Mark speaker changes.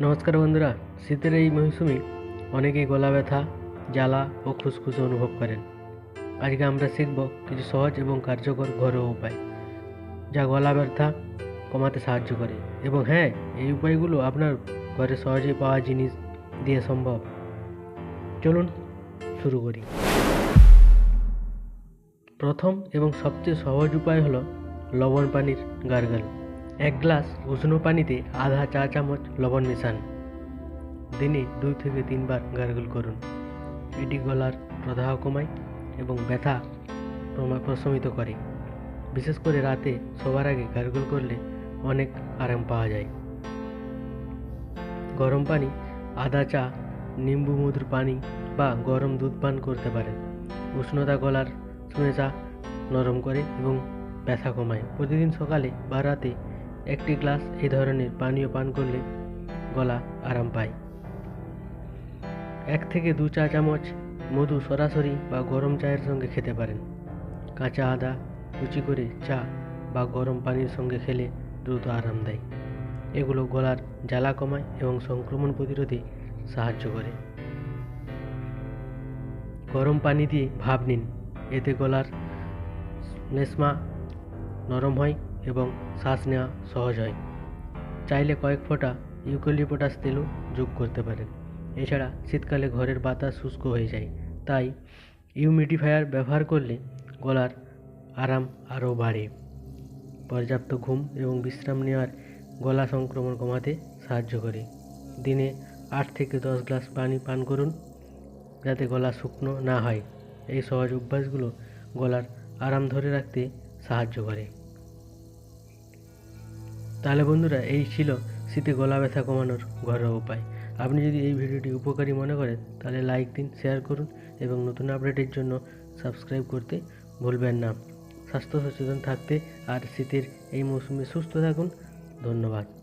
Speaker 1: নমস্কার বন্ধুরা, শীতের এই মৌসুমে অনেকেই গলা ব্যথা, জ্বালা ও খুসখুসে অনুভব করেন। আজকে আমরা শিখব কিছু সহজ এবং কার্যকর ঘরোয়া উপায়, যা গলা ব্যথা কমাতে সাহায্য করে। এবং হ্যাঁ এই উপায়গুলো আপনার ঘরে সহজেই পাওয়া জিনিস দিয়ে সম্ভব। চলুন শুরু করি। প্রথম এবং সবচেয়ে সহজ উপায় হলো লবণ পানির গার্গল। এক গ্লাস উষ্ণ পানিতে আধা চা চামচ লবণ মেশান দিনে দুই থেকে তিনবার গার্গল করুন। এটি গলার প্রদাহ কমায় এবং ব্যথা প্রশমিত করে বিশেষ করে রাতে সবার আগে গার্গল করলে অনেক আরাম পাওয়া যায়। গরম পানি আদা চা নিম্বু মধুর পানি বা গরম দুধ পান করতে পারেন উষ্ণতা গলার চা নরম করে এবং ব্যথা কমায়। প্রতিদিন সকালে বা রাতে একটি গ্লাস এই ধরনের পানীয় পান করলে গলা আরাম পায়। এক থেকে দু চা চামচ মধু সরাসরি বা গরম চায়ের সঙ্গে খেতে পারেন। কাঁচা আদা কুচি করে চা বা গরম পানির সঙ্গে খেলে দ্রুত আরাম দেয়। এগুলো গলার জ্বালা কমায় এবং সংক্রমণ প্রতিরোধে সাহায্য করে। গরম পানি দিয়ে ভাব নিন। এতে গলার নেসমা নরম হয়। এবং শ্বাস নেওয়া সহজ হয়। চাইলে কয়েক ফোঁটা ইউক্যালিপটাস তেলও যোগ করতে পারেন। এছাড়া শীতকালে ঘরের বাতাস শুষ্ক হয়ে যায়। তাই ইউমিডিফায়ার ব্যবহার করলে গলার আরাম আরও বাড়ে। পর্যাপ্ত ঘুম এবং বিশ্রাম নেওয়ার গলা সংক্রমণ কমাতে সাহায্য করে। দিনে আট থেকে দশ গ্লাস পানি পান করুন যাতে গলা শুকনো না হয়। এই সহজ অভ্যাসগুলো গলার আরাম ধরে রাখতে সাহায্য করে। তাহলে বন্ধুরা, এই ছিল শীতে গলা ব্যথা কমানোর ঘরোয়া উপায়। আপনি যদি এই ভিডিওটি উপকারী মনে করেন, তাহলে লাইক দিন শেয়ার করুন এবং নতুন আপডেটের জন্য সাবস্ক্রাইব করতে ভুলবেন না। স্বাস্থ্য সচেতন থাকতে আর শীতের এই মৌসুমে সুস্থ থাকুন। ধন্যবাদ।